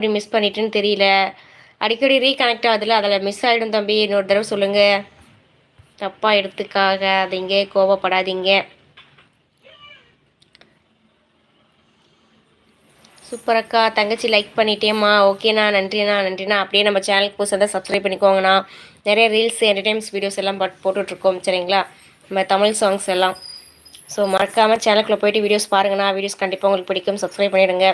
எப்படி மிஸ் பண்ணிட்டேன்னு தெரியல. அடிக்கடி ரீகனெக்ட் ஆகுதுல அதில் மிஸ் ஆகிடும் தம்பி. இன்னொரு தடவை சொல்லுங்கள் தப்பாக எடுத்துக்காகாதீங்க கோபப்படாதீங்க சூப்பர் அக்கா தங்கச்சி லைக் பண்ணிட்டேம்மா. ஓகேண்ணா நன்றிண்ணா நன்றிண்ணா. அப்படியே நம்ம சேனலுக்கு புதுசாக தான் சப்ஸ்கிரைப் பண்ணிக்கோங்கண்ணா. நிறைய ரீல்ஸ் என்டர்டைன்ஸ் வீடியோஸ் எல்லாம் பட் போட்டுட்ருக்கோம் சரிங்களா? நம்ம தமிழ் சாங்ஸ் எல்லாம். ஸோ மறக்காமல் சேனலுக்குள்ளே போயிட்டு வீடியோஸ் பாருங்கண்ணா. வீடியோஸ் கண்டிப்பாக உங்களுக்கு பிடிக்கும். சப்ஸ்கிரைப் பண்ணிவிடுங்க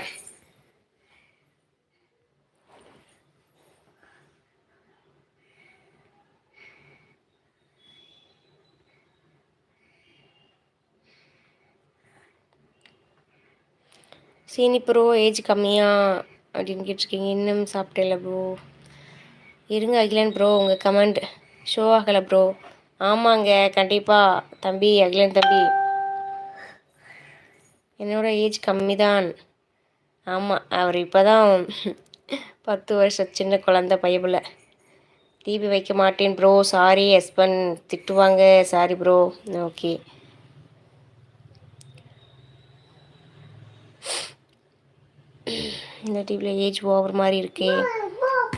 சீனி ப்ரோ ஏஜ் கம்மியாக அப்படின்னு கேட்டிருக்கீங்க. இன்னும் சாப்பிட்டல ப்ரோ இருங்க அகிலன் ப்ரோ உங்கள் கமெண்ட் ஷோ ஆகலை ப்ரோ ஆமாங்க கண்டிப்பாக தம்பி அகிலன் தம்பி. என்னோட ஏஜ் கம்மி தான் ஆமாம் அவர் இப்போ தான் பத்து வருஷம் சின்ன குழந்த பயபில் டிபி வைக்க மாட்டேன் ப்ரோ சாரி ஹஸ்பண்ட் திட்டுவாங்க. சாரி ப்ரோ ஓகே இந்த டிவியில் ஏஜ் ஓவர் மாதிரி இருக்கே.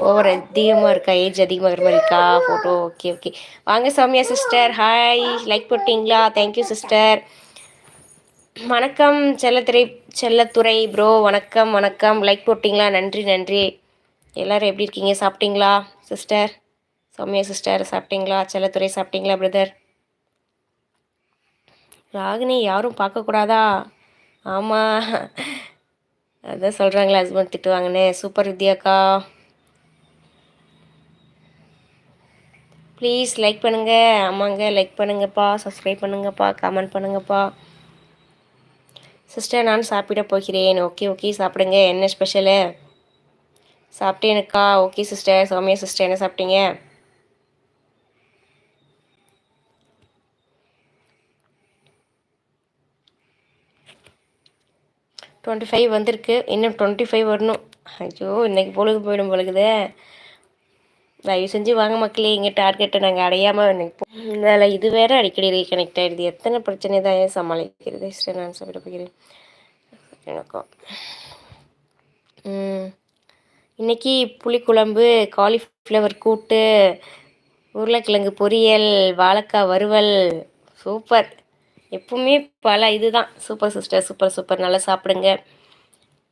ஓவர் அதிகமாக இருக்கா? ஏஜ் அதிகமாக மாதிரி இருக்கா? ஃபோட்டோ ஓகே ஓகே வாங்க சௌமியா சிஸ்டர் ஹாய் லைக் போட்டிங்களா? தேங்க்யூ சிஸ்டர் வணக்கம் செல்லத்துறை செல்லத்துறை ப்ரோ வணக்கம் வணக்கம். லைக் போட்டிங்களா? நன்றி நன்றி. எல்லோரும் எப்படி இருக்கீங்க? சாப்பிட்டீங்களா சிஸ்டர் சௌமியா சிஸ்டர் சாப்பிட்டீங்களா? செல்லத்துறை சாப்பிட்டீங்களா பிரதர் ராகினி யாரும் பார்க்கக்கூடாதா? ஆமாம் அதான் சொல்கிறாங்களே ஹஸ்பண்ட் திட்டுவாங்கன்னு. சூப்பர் வித்யாக்கா ப்ளீஸ் லைக் பண்ணுங்கள் ஆமாங்க லைக் பண்ணுங்கப்பா. சப்ஸ்கிரைப் பண்ணுங்கப்பா. கமெண்ட் பண்ணுங்கப்பா. சிஸ்டர் நான் சாப்பிட போகிறேன். ஓகே ஓகே சாப்பிடுங்க. என்ன ஸ்பெஷலு சாப்பிட்டேனுக்கா ஓகே சிஸ்டர் சௌமியா சிஸ்டர் என்ன சாப்பிட்டீங்க? டுவெண்ட்டி ஃபைவ் வந்திருக்கு. இன்னும் டுவெண்ட்டி ஃபைவ் வரணும். ஐயோ இன்றைக்கி பொழுது போயிடும் பொழுகுதே தயவு செஞ்சு வாங்க மக்களே எங்கள் டார்கெட்டை நாங்கள் அடையாமல் இன்றைக்கி இதில் இது வேறு அடிக்கடி ரீகனெக்ட் ஆகிடுது எத்தனை பிரச்சனை தான் ஏன் சமாளிக்கிறது? சார் நான் சொல்லிட்டு போகிறேன். எனக்கும். இன்றைக்கி புளிக்குழம்பு காலிஃப்ளவர் கூட்டு உருளைக்கிழங்கு பொரியல் வாழைக்காய் வறுவல். சூப்பர். எப்பவுமே பல இதுதான். சூப்பர் சிஸ்டர் சூப்பர் சூப்பர் நல்லா சாப்பிடுங்க.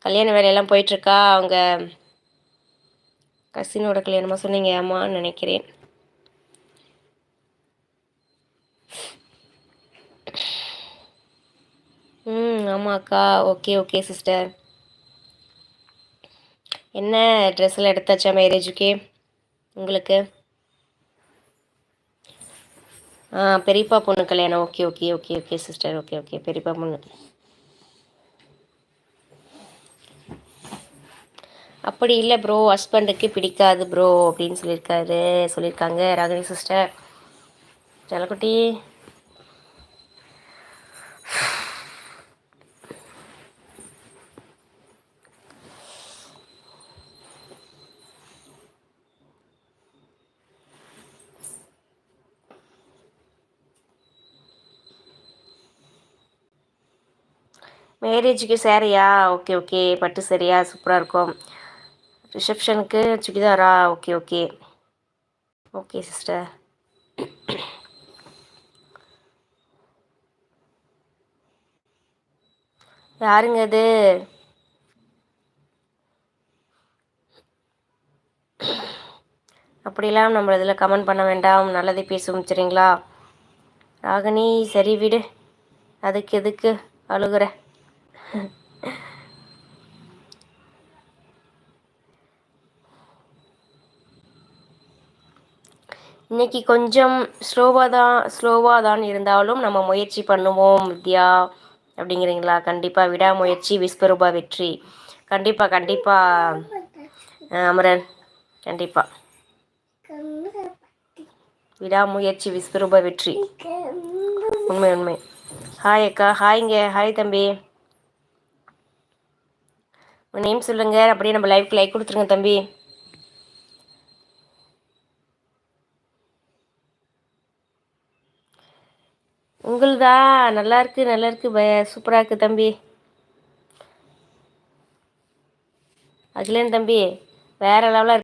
கல்யாண வேலையெல்லாம் போயிட்டுருக்கா. அவங்க கசினோட கல்யாணமாக சொன்னீங்க. ஆமான்னு நினைக்கிறேன். ம் ஆமாக்கா. ஓகே ஓகே சிஸ்டர் என்ன ட்ரெஸ்ஸில் எடுத்தாச்சா மேரேஜுக்கே உங்களுக்கு? ஆ பெரியப்பா பொண்ணு கல்யாணம். Okay okay okay okay sister okay okay. பெரியப்பா பொண்ணு. அப்படி இல்லை ப்ரோ ஹஸ்பண்டுக்கு பிடிக்காது ப்ரோ அப்படின்னு சொல்லியிருக்காரு. சொல்லியிருக்காங்க. ராகினி சிஸ்டர் ஜலக்குட்டி மேரேஜுக்கு சேரையா ஓகே ஓகே பட்டு சரியா சூப்பராக இருக்கும். ரிசப்ஷனுக்கு சுடிதாரா? ஓகே ஓகே ஓகே சிஸ்டர் யாருங்க அது அப்படிலாம் நம்ம இதில் கமெண்ட் பண்ண வேண்டாம். நல்லதை பேசுவோம் சரிங்களா ராகினி சரி விடு. அதுக்கு எதுக்கு அழுகுற? இன்னைக்கு கொஞ்சம் ஸ்லோவாக தான் ஸ்லோவாக தான் இருந்தாலும் நம்ம முயற்சி பண்ணுவோம் வித்யா. அப்படிங்கிறீங்களா? கண்டிப்பாக விடாமுயற்சி விஸ்வரூபா வெற்றி. கண்டிப்பாக கண்டிப்பாக அமரன். கண்டிப்பாக விடாமுயற்சி விஸ்வரூப வெற்றி. உண்மை உண்மை. ஹாய் அக்கா. ஹாய்ங்க ஹாய் தம்பி. உங்கள் நேம் சொல்லுங்கள் அப்படியே நம்ம லைவ்க்கு லைக் கொடுத்துருங்க தம்பி. உங்களுதா நல்லா இருக்கு நல்லா இருக்கு சூப்பராக இருக்கு தம்பி. அகிலன் தம்பி வேற லெவலாக